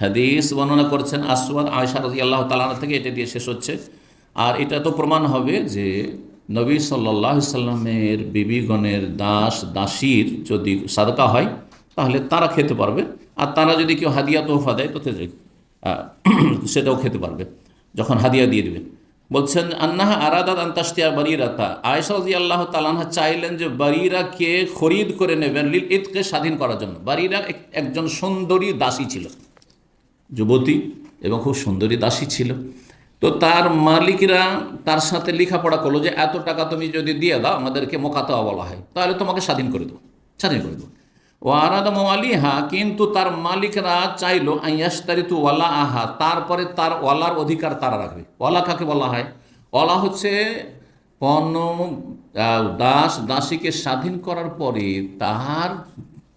হাদিস বর্ণনা করছেন আসওয়াদ আয়সা রাজি আল্লাহ তালানা থেকে, এটা দিয়ে শেষ হচ্ছে। আর এটা তো প্রমাণ হবে যে নবী সাল্লাহ সাল্লামের বিবিগণের দাস, দাসীর যদি সাদকা হয়, তাহলে তারা খেতে পারবে। আর তারা যদি কেউ হাদিয়া তোহফা দেয়, তো সেটাও খেতে পারবে, যখন হাদিয়া দিয়ে দেবে। বলছেন, আন্নাহা আরাদাত আন্তাস্তিয়া বারিরাতা। আয়সা রাজি আল্লাহ তালানহা চাইলেন যে বারিরাকে খরিদ করে নেবেন লিল ঈদকে স্বাধীন করার জন্য। বারিরা এক- একজন সুন্দরী দাসী ছিল। যুবতী এবং খুব সুন্দরী দাসী ছিল। তো তার মালিকরা তার সাথে লেখাপড়া করল যে, এত টাকা তুমি যদি দিয়ে দাও, আমাদেরকে মোকাতোয়া বলা হয়, তাহলে তোমাকে স্বাধীন করে দেবো, স্বাধীন করে দেবো। ও আরাদম আলিহা, কিন্তু তার মালিকরা চাইলো আইয়াস্তারিতু ওয়ালা আহা তারপরে তার ওয়ালার অধিকার তারা রাখবে। ওয়ালা কাকে বলা হয়? ওয়ালা হচ্ছে পণ্য দাস, দাসীকে স্বাধীন করার পরে তার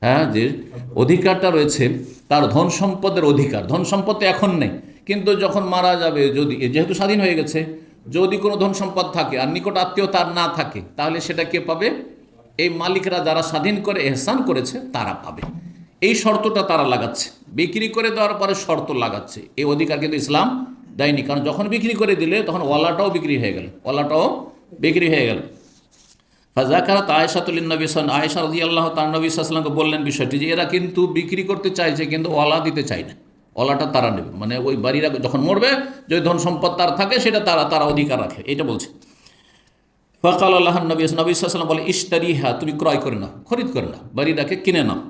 হ্যাঁ যে অধিকারটা রয়েছে, তার ধন সম্পদের অধিকার। ধন সম্পদ এখন নেই, কিন্তু যখন মারা যাবে, যদি যেহেতু স্বাধীন হয়ে গেছে, যদি কোনো ধন সম্পদ থাকে আর নিকট আত্মীয় তার না থাকে, তাহলে সেটা কে পাবে? এই মালিকরা যারা স্বাধীন করে, এহসান করেছে, তারা পাবে। এই শর্তটা তারা লাগাচ্ছে। বিক্রি করে দেওয়ার পরে শর্ত লাগাচ্ছে। এই অধিকার কিন্তু ইসলাম দেয়নি, কারণ যখন বিক্রি করে দিলে, তখন ওয়ালাটাও বিক্রি হয়ে গেল। ওয়ালাটাও বিক্রি হয়ে গেল। ফাজাকারাত আয়সাতুল্লিন নবী সাল আয়সা রাজি আল্লাহ তার নবী সাল্লামকে বললেন বিষয়টি যে এরা কিন্তু বিক্রি করতে চাইছে কিন্তু ওলা দিতে চায় না। ওলাটা তারা নেবে। মানে ওই বাড়িরা যখন মরবে যে ধন সম্পদ তার থাকে, সেটা তারা তারা অধিকার রাখে। এটা বলছে। ফকাল আল্লাহ নবী নবী সাল্লাম বলে ইস্তারি হ্যাঁ তুমি ক্রয় করে নাও, খরিদ করে নাও, বাড়িটাকে কিনে নাও।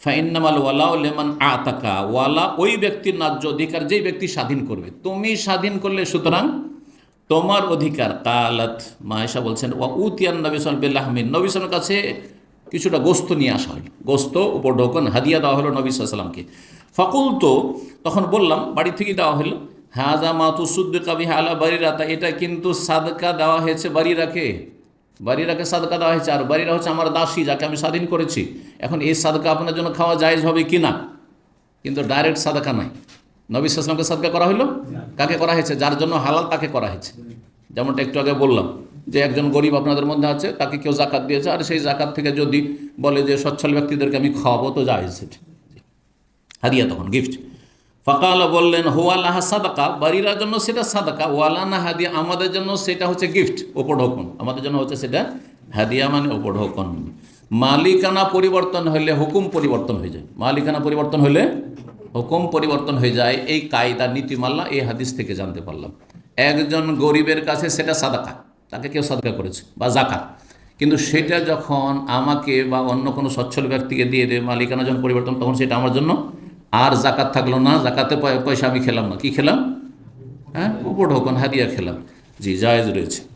ফাইন্নামাল ওয়ালা লেমান আতাকা। ওয়ালা ওই ব্যক্তির ন্যায্য অধিকার যেই ব্যক্তি স্বাধীন করবে। তুমি স্বাধীন করলে সুতরাং তোমার অধিকার, কালাত মায়েশা বলছেন, ওয়া উতিয়ান নবী সাল্লাহমিন নবী সালের কাছে কিছুটা গোস্ত নিয়ে আসা হলো গোস্ত উপর ঢোকন হাদিয়া দেওয়া হলো নবী সাল্লামকে ফকুল তো তখন বললাম, বাড়ি থেকে দেওয়া হলো হাজা কাবি আলা বাড়িরা তা এটা কিন্তু সাদকা দেওয়া হয়েছে বাড়িরাকে বাড়িরাকে সাদকা দেওয়া হয়েছে? আর বাড়িরা হচ্ছে আমার দাসী, যাকে আমি স্বাধীন করেছি। এখন এই সাদকা আপনার জন্য খাওয়া জায়েজ হবে কি না কিন্তু ডাইরেক্ট সাদাকা নাই। নবী সালামকে সাদকা করা হলো কাকে করা হয়েছে? যার জন্য হালাল তাকে করা হয়েছে। যেমনটা একটু আগে বললাম যে একজন গরিব আপনাদের মধ্যে আছে, তাকে কেউ জাকাত দিয়েছে, আর সেই জাকাত থেকে যদি বলে যে সচ্ছল ব্যক্তিদেরকে আমি খাওয়াবো, তো যায় সেটা। হাদিয়া তখন গিফট ফাকাল বললেন হোয়ালাহ সাদাকা। বাড়ির জন্য সেটা সাদাকা। ওয়ালানা হাদিয়া, আমাদের জন্য সেটা হচ্ছে গিফট উপঢৌকন। আমাদের জন্য হচ্ছে সেটা হাদিয়া মানে উপঢৌকন। মালিকানা পরিবর্তন হলে হুকুম পরিবর্তন হয়ে যায়। মালিকানা পরিবর্তন হলে হুকুম পরিবর্তন হয়ে যায়, এই কায়দা নীতিমাল্লা এই হাদিস থেকে জানতে পারলাম। একজন গরিবের কাছে সেটা সাদাকা, তাকে কেউ সাদকা করেছে বা জাকাত কিন্তু সেটা যখন আমাকে বা অন্য কোনো সচ্ছল ব্যক্তিকে দিয়ে দেয়, মালিকানা যখন পরিবর্তন তখন সেটা আমার জন্য, আর জাকাত থাকল না জাকাতে পয়- পয়সা আমি খেলাম না। কি খেলাম? হ্যাঁ উপঢৌকন হাদিয়া খেলাম। জি, জায়েজ রয়েছে।